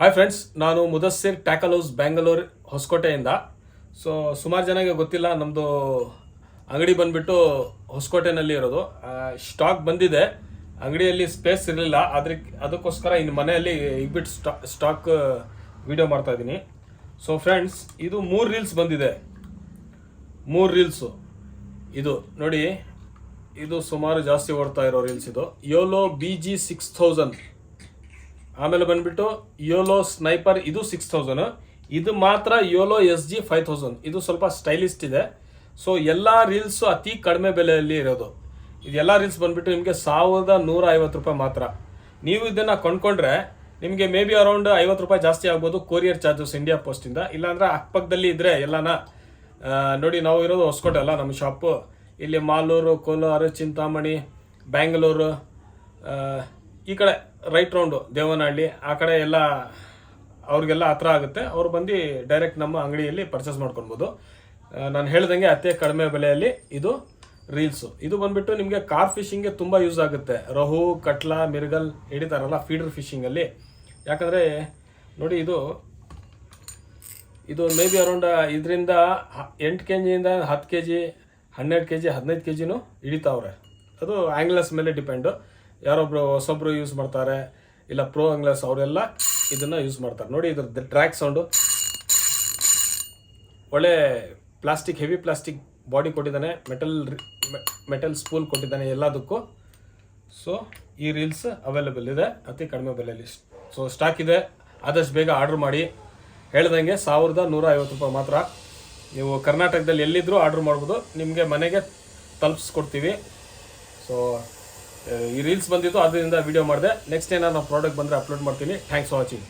Hi friends ನಾನು Mudassir tackle house Bangalore ಹೊಸಕೋಟೆಯಿಂದ. So ಸುಮಾರು ಜನಗೆ ಗೊತ್ತಿಲ್ಲ ನಮ್ಮದು ಅಂಗಡಿ ಬಂದ್ಬಿಟ್ಟು ಹೊಸಕೋಟೆನಲ್ಲಿ ಇರೋದು. ಸ್ಟಾಕ್ ಬಂದಿದೆ. ಅಂಗಡಿಯಲ್ಲಿ ಸ್ಪೇಸ್ ಇರಲಿಲ್ಲ. ಆದರೆ ಅದಕ್ಕೋಸ್ಕರ ಇನ್ನು ಮನೆಯಲ್ಲಿ ಇಗ್ಬಿಟ್ಟು ಸ್ಟಾ ಸ್ಟಾಕ್ ವೀಡಿಯೋ ಮಾಡ್ತಾ ಇದ್ದೀನಿ. ಸೊ ಫ್ರೆಂಡ್ಸ್ ಇದು ಮೂರು ರೀಲ್ಸ್ ಬಂದಿದೆ. ಮೂರು ರೀಲ್ಸು ಇದು ನೋಡಿ, ಇದು ಸುಮಾರು ಜಾಸ್ತಿ ಓಡ್ತಾ ಇರೋ ರೀಲ್ಸ್ ಇದು. Yolo B G six thousand ಆಮೇಲೆ ಬಂದ್ಬಿಟ್ಟು ಯೋಲೋ ಸ್ನೈಪರ್ ಇದು ಸಿಕ್ಸ್ ತೌಸಂಡ್ ಇದು ಮಾತ್ರ Yolo S G five thousand ಇದು ಸ್ವಲ್ಪ ಸ್ಟೈಲಿಸ್ಟ್ ಇದೆ. ಸೊ ಎಲ್ಲ ರೀಲ್ಸು ಅತಿ ಕಡಿಮೆ ಬೆಲೆಯಲ್ಲಿ ಇರೋದು. ಇದೆಲ್ಲ ರೀಲ್ಸ್ ಬಂದ್ಬಿಟ್ಟು ನಿಮಗೆ ಸಾವಿರದ ನೂರ ಐವತ್ತು ರೂಪಾಯಿ ಮಾತ್ರ. ನೀವು ಇದನ್ನು ಕೊಂಡ್ಕೊಂಡ್ರೆ ನಿಮಗೆ ಮೇ ಬಿ ಅರೌಂಡ್ ಐವತ್ತು ರೂಪಾಯಿ ಜಾಸ್ತಿ ಆಗ್ಬೋದು ಕೊರಿಯರ್ ಚಾರ್ಜಸ್ ಇಂಡಿಯಾ ಪೋಸ್ಟಿಂದ ಇಲ್ಲಾಂದರೆ ಅಕ್ಕಪಕ್ಕದಲ್ಲಿ ಇದ್ರೆ ಎಲ್ಲಾನ ನೋಡಿ ನಾವು ಇರೋದು ಹೊಸ್ಕೋಟೆ ಅಲ್ಲ, ನಮ್ಮ ಶಾಪು ಇಲ್ಲಿ ಮಾಲೂರು, ಕೋಲಾರ, ಚಿಂತಾಮಣಿ ಬ್ಯಾಂಗ್ಳೂರು ಈ ಕಡೆ ರೈಟ್ ರೌಂಡು ದೇವನಹಳ್ಳಿ, ಆ ಕಡೆ ಎಲ್ಲ ಅವ್ರಿಗೆಲ್ಲ ಹತ್ರ ಆಗುತ್ತೆ. ಅವ್ರು ಬಂದು ಡೈರೆಕ್ಟ್ ನಮ್ಮ ಅಂಗಡಿಯಲ್ಲಿ ಪರ್ಚೇಸ್ ಮಾಡ್ಕೊಳ್ಬೋದು. ನಾನು ಹೇಳ್ದಂಗೆ ಅತಿ ಕಡಿಮೆ ಬೆಲೆಯಲ್ಲಿ ಇದು ರೀಲ್ಸು ಇದು ಬಂದ್ಬಿಟ್ಟು ನಿಮಗೆ ಕಾರ್ ಫಿಶಿಂಗ್ಗೆ ತುಂಬ ಯೂಸ್ ಆಗುತ್ತೆ. ರಹು, ಕಟ್ಲಾ, ಮಿರ್ಗಲ್ ಹಿಡಿತಾರಲ್ಲ ಫೀಡರ್ ಫಿಶಿಂಗಲ್ಲಿ ಯಾಕಂದರೆ ನೋಡಿ ಇದು ಇದು ಮೇ ಬಿ ಅರೌಂಡ್ ಇದರಿಂದ ಎಂಟು ಕೆ ಜಿಯಿಂದ ಹತ್ತು ಕೆ ಜಿ ಹನ್ನೆರಡು ಕೆ ಜಿ ಹದಿನೈದು ಕೆ ಜಿನೂ ಹಿಡಿತಾವ್ರೆ. ಅದು ಆ್ಯಂಗ್ಲಸ್ ಮೇಲೆ ಡಿಪೆಂಡು ಯಾರೊಬ್ರು ಹೊಸೊಬ್ರು ಯೂಸ್ ಮಾಡ್ತಾರೆ, ಇಲ್ಲ ಪ್ರೋ ಅಂಗ್ಲಸ್ ಅವರೆಲ್ಲ ಇದನ್ನು ಯೂಸ್ ಮಾಡ್ತಾರೆ. ನೋಡಿ ಇದ್ರ ಟ್ರ್ಯಾಕ್ ಸೌಂಡು ಒಳ್ಳೆ ಪ್ಲಾಸ್ಟಿಕ್ ಹೆವಿ ಪ್ಲಾಸ್ಟಿಕ್ ಬಾಡಿ ಕೊಟ್ಟಿದ್ದಾನೆ ಮೆಟಲ್ ಮೆಟಲ್ ಸ್ಪೂಲ್ ಕೊಟ್ಟಿದ್ದಾನೆ ಎಲ್ಲದಕ್ಕೂ. ಸೊ ಈ ರೀಲ್ಸ್ ಅವೈಲೇಬಲ್ ಇದೆ, ಅತಿ ಕಡಿಮೆ ಬೆಲೆಯಲ್ಲಿ. ಸೊ ಸ್ಟಾಕ್ ಇದೆ, ಆದಷ್ಟು ಬೇಗ ಆರ್ಡ್ರ್ ಮಾಡಿ. ಹೇಳ್ದಂಗೆ ಸಾವಿರದ ನೂರ ಐವತ್ತು ರೂಪಾಯಿ ಮಾತ್ರ. ನೀವು ಕರ್ನಾಟಕದಲ್ಲಿ ಎಲ್ಲಿದ್ದರೂ ಆರ್ಡ್ರ್ ಮಾಡ್ಬೋದು, ನಿಮಗೆ ಮನೆಗೆ ತಲುಪಿಸ್ಕೊಡ್ತೀವಿ. ಸೊ ಈ ರೀಲ್ಸ್ ಬಂದಿತ್ತು, ಅದರಿಂದ ವಿಡಿಯೋ ಮಾಡಿದೆ. ನೆಕ್ಸ್ಟ್ ಏನಾದ್ರು ಪ್ರಾಡಕ್ಟ್ ಬಂದರೆ ಅಪ್ಲೋಡ್ ಮಾಡ್ತೀನಿ. Thanks for watching